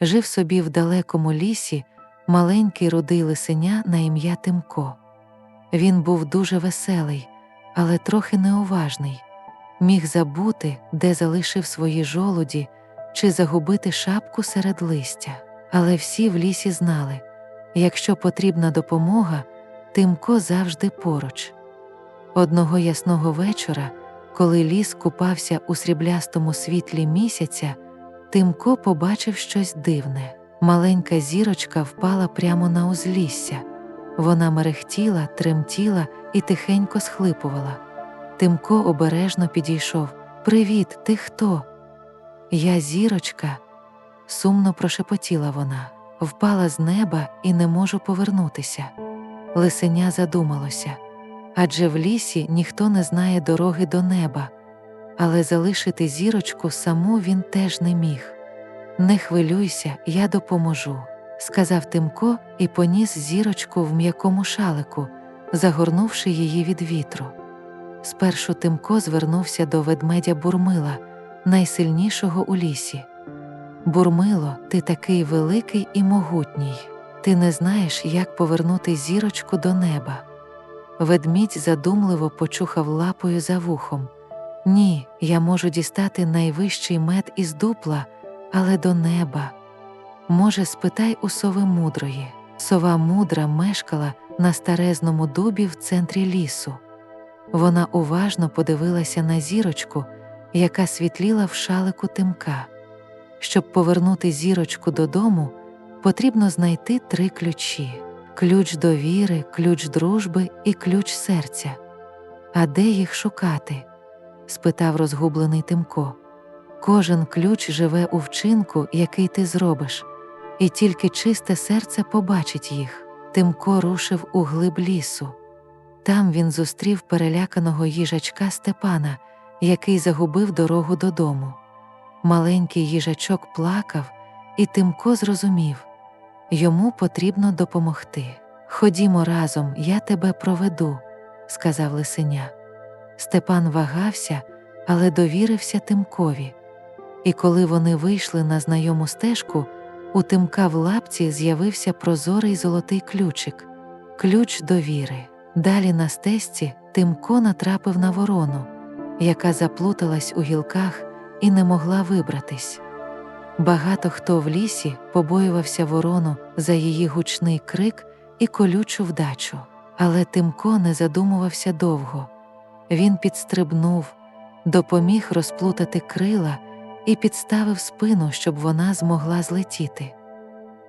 Жив собі в далекому лісі маленький рудий лисеня на ім'я Тимко. Він був дуже веселий, але трохи неуважний, міг забути, де залишив свої жолуді, чи загубити шапку серед листя. Але всі в лісі знали якщо потрібна допомога, Тимко завжди поруч. Одного ясного вечора, коли ліс купався у сріблястому світлі місяця, Тимко побачив щось дивне. Маленька зірочка впала прямо на узлісся. Вона мерехтіла, тремтіла і тихенько схлипувала. Тимко обережно підійшов. Привіт, ти хто? Я зірочка, сумно прошепотіла вона, впала з неба і не можу повернутися. Лисеня задумалося адже в лісі ніхто не знає дороги до неба, але залишити зірочку саму він теж не міг. Не хвилюйся, я допоможу, сказав Тимко і поніс зірочку в м'якому шалику, загорнувши її від вітру. Спершу Тимко звернувся до ведмедя Бурмила, найсильнішого у лісі. Бурмило, ти такий великий і могутній, ти не знаєш, як повернути зірочку до неба. Ведмідь задумливо почухав лапою за вухом. Ні, я можу дістати найвищий мед із дупла, але до неба. Може, спитай у сови мудрої. Сова мудра мешкала на старезному дубі в центрі лісу. Вона уважно подивилася на зірочку, яка світліла в шалику тимка. Щоб повернути зірочку додому, потрібно знайти три ключі: ключ довіри, ключ дружби і ключ серця. А де їх шукати? Спитав розгублений Тимко. Кожен ключ живе у вчинку, який ти зробиш, і тільки чисте серце побачить їх. Тимко рушив у глиб лісу. Там він зустрів переляканого їжачка Степана, який загубив дорогу додому. Маленький їжачок плакав, і Тимко зрозумів йому потрібно допомогти. Ходімо разом, я тебе проведу, сказав лисеня. Степан вагався, але довірився Тимкові. І коли вони вийшли на знайому стежку, у Тимка в лапці з'явився прозорий золотий ключик ключ довіри. Далі на стежці Тимко натрапив на ворону, яка заплуталась у гілках і не могла вибратись. Багато хто в лісі побоювався ворону за її гучний крик і колючу вдачу, але Тимко не задумувався довго. Він підстрибнув, допоміг розплутати крила і підставив спину, щоб вона змогла злетіти.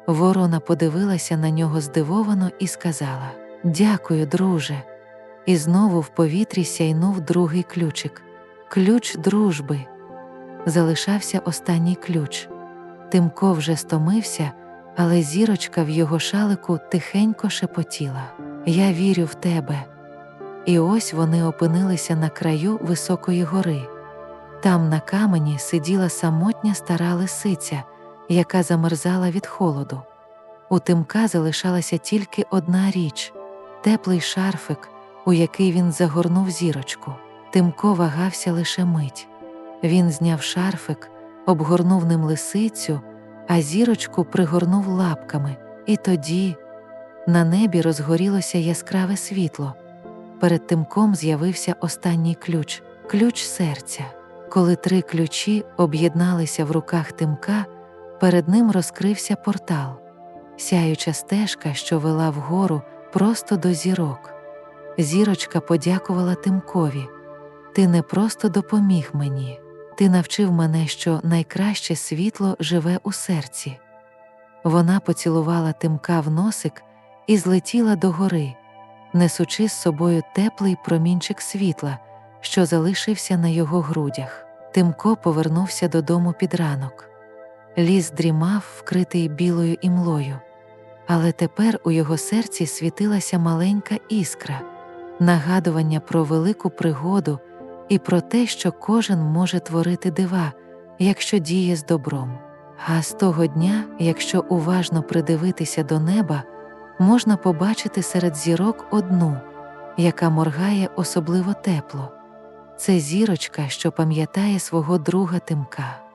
Ворона подивилася на нього здивовано і сказала Дякую, друже. І знову в повітрі сяйнув другий ключик ключ дружби. Залишався останній ключ. Тимко вже стомився, але зірочка в його шалику тихенько шепотіла Я вірю в тебе. І ось вони опинилися на краю високої гори. Там на камені сиділа самотня стара лисиця, яка замерзала від холоду. У Тимка залишалася тільки одна річ теплий шарфик, у який він загорнув зірочку. Тимко вагався лише мить. Він зняв шарфик, обгорнув ним лисицю, а зірочку пригорнув лапками, і тоді на небі розгорілося яскраве світло. Перед тимком з'явився останній ключ ключ серця. Коли три ключі об'єдналися в руках тимка, перед ним розкрився портал, сяюча стежка, що вела вгору просто до зірок. Зірочка подякувала Тимкові. Ти не просто допоміг мені, ти навчив мене, що найкраще світло живе у серці. Вона поцілувала тимка в носик і злетіла до гори, несучи з собою теплий промінчик світла, що залишився на його грудях. Тимко повернувся додому під ранок. Ліс дрімав, вкритий білою імлою, але тепер у його серці світилася маленька іскра, нагадування про велику пригоду і про те, що кожен може творити дива, якщо діє з добром. А з того дня, якщо уважно придивитися до неба, можна побачити серед зірок одну, яка моргає особливо тепло. Це зірочка, що пам'ятає свого друга тимка.